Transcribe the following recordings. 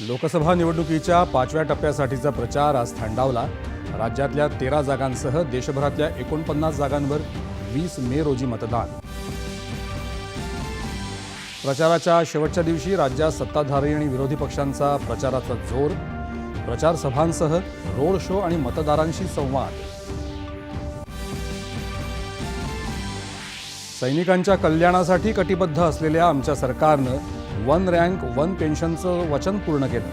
लोकसभा निवडणुकीच्या पाचव्या टप्प्यासाठीचा प्रचार आज थंडावला. राज्यातल्या तेरा जागांसह देशभरातल्या एकोणपन्नास जागांवर वीस मे रोजी मतदान. प्रचाराच्या शेवटच्या दिवशी राज्यात सत्ताधारी आणि विरोधी पक्षांचा प्रचाराचा जोर प्रचार सभांसह रोड शो आणि मतदारांशी संवाद. सैनिकांच्या कल्याणासाठी कटिबद्ध असलेल्या आमच्या सरकारनं वन रँक वन पेन्शनचं वचन पूर्ण केलं.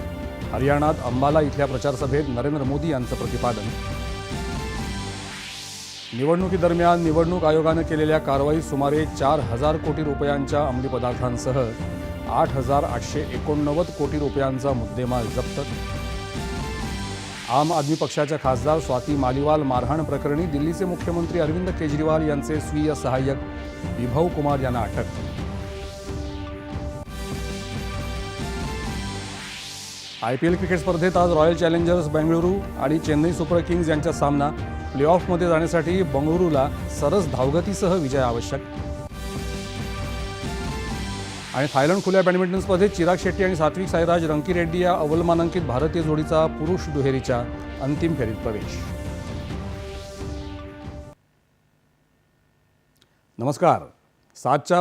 हरियाणात अंबाला इथल्या प्रचारसभेत नरेंद्र मोदी यांचं प्रतिपादन. निवडणुकीदरम्यान निवडणूक आयोगानं केलेल्या कारवाईत सुमारे चार हजार कोटी रुपयांच्या अंमली पदार्थांसह आठ हजार आठशे एकोणनव्वद कोटी रुपयांचा मुद्देमाल जप्त. आम आदमी पक्षाच्या खासदार स्वाती मालिवाल मारहाण प्रकरणी दिल्लीचे मुख्यमंत्री अरविंद केजरीवाल यांचे स्वीय सहाय्यक विभव कुमार यांना अटक. आय पी एल क्रिकेट स्पर्धेत आज रॉयल चॅलेंजर्स बेंगळुरू आणि चेन्नई सुपर किंग्ज यांचा सामना प्लेऑफमध्ये जाण्यासाठी बंगळुरूला सरस धावगतीसह विजय आवश्यक. आणि थायलंड खुल्या बॅडमिंटन स्पर्धेत चिराग शेट्टी आणि सात्विक साईराज रंकीरेड्डी या अव्वलमानांकित भारतीय जोडीचा पुरुष दुहेरीच्या अंतिम फेरीत प्रवेश. नमस्कार. सातच्या